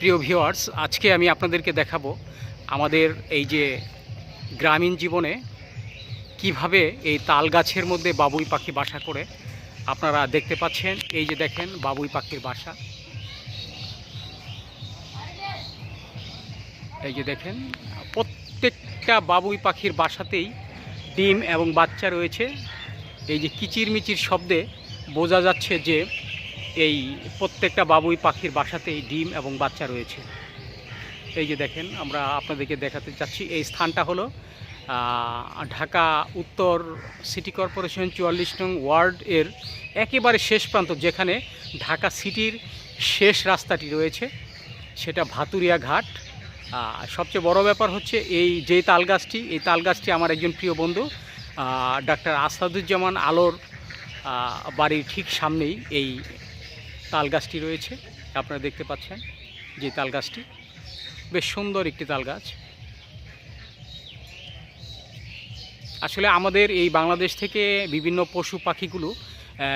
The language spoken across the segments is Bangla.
প্রিয় ভিউয়ার্স, আজকে আমি আপনাদেরকে দেখাবো আমাদের এই যে গ্রামীণ জীবনে কীভাবে এই তাল গাছের মধ্যে বাবুই পাখি বাসা করে। আপনারা দেখতে পাচ্ছেন, এই যে দেখেন বাবুই পাখির বাসা। এই যে দেখেন, প্রত্যেকটা বাবুই পাখির বাসাতেই ডিম এবং বাচ্চা রয়েছে। এই যে কিচিরমিচির শব্দে বোঝা যাচ্ছে যে এই প্রত্যেকটা বাবুই পাখির বাসাতেই ডিম এবং বাচ্চা রয়েছে। এই যে দেখেন, আমরা আপনাদেরকে দেখাতে চাচ্ছি। এই স্থানটা হলো ঢাকা উত্তর সিটি কর্পোরেশন চুয়াল্লিশ নং ওয়ার্ড এর একেবারে শেষ প্রান্ত, যেখানে ঢাকা সিটির শেষ রাস্তাটি রয়েছে। সেটা ভাতুরিয়া ঘাট। সবচেয়ে বড় ব্যাপার হচ্ছে, এই যে তাল গাছটি এই তাল গাছটি আমার একজন প্রিয় বন্ধু ডাক্তার আসাদুজ্জামান আলোর বাড়ির ঠিক সামনেই এই তাল গাছটি রয়েছে আপনারা দেখতে পাচ্ছেন যে তাল গাছটি বেশ সুন্দর একটি তাল গাছ আসলে আমাদের এই বাংলাদেশ থেকে বিভিন্ন পশু পাখিগুলো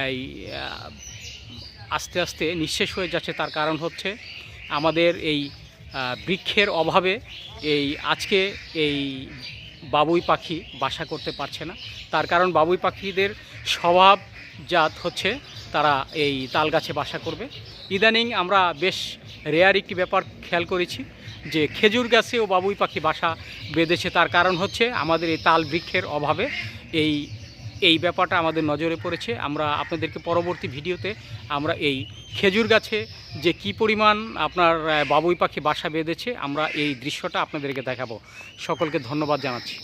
এই, আস্তে আস্তে নিঃশেষ হয়ে যাচ্ছে। তার কারণ হচ্ছে আমাদের এই বৃক্ষের অভাবে এই আজকে এই বাবুই পাখি বাসা করতে পারছে না। তার কারণ বাবুই পাখিদের স্বভাব জাত হচ্ছে তারা এই তাল গাছে বাসা করবে। ইদানিং আমরা বেশ রেয়ার একটি ব্যাপার খেয়াল করেছি যে খেজুর গাছেও বাবুই পাখি বাসা বেঁধেছে। তার কারণ হচ্ছে আমাদের এই তাল বৃক্ষের অভাবে এই এই ব্যাপারটা আমাদের নজরে পড়েছে। আমরা আপনাদেরকে পরবর্তী ভিডিওতে আমরা এই খেজুর গাছে যে কি পরিমাণ আপনার বাবুই পাখি বাসা বেঁধেছে, আমরা এই দৃশ্যটা আপনাদেরকে দেখাবো। সকলকে ধন্যবাদ জানাচ্ছি।